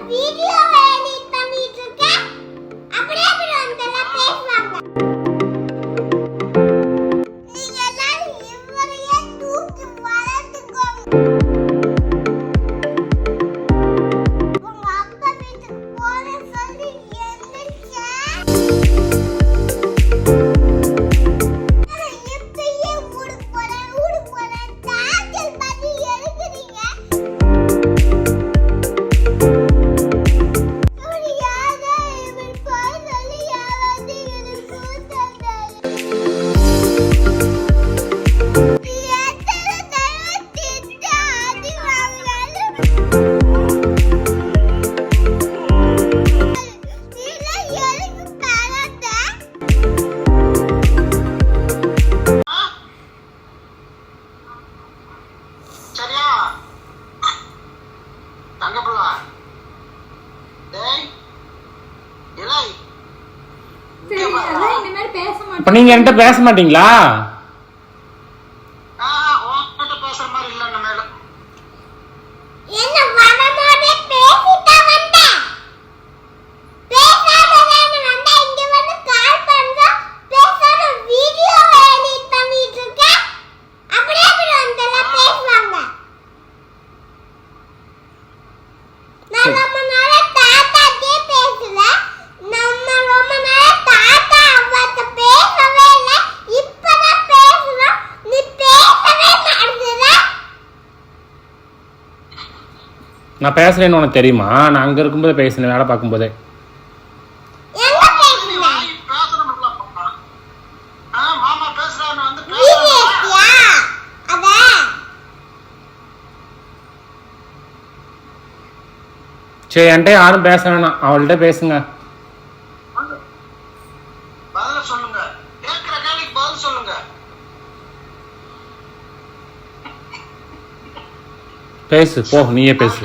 一定要 இப்ப நீங்க என்கிட்ட பேச மாட்டீங்களா? நான் பேசுகிறேன்னு உனக்கு தெரியுமா? நான் அங்கே இருக்கும்போதே பேசுனேன் வேலை பார்க்கும்போதே. சரி என்கிட்ட யாரும் பேச வேணாம். அவள்கிட்ட பேசுங்க. பேசு போ நீயே பேசு.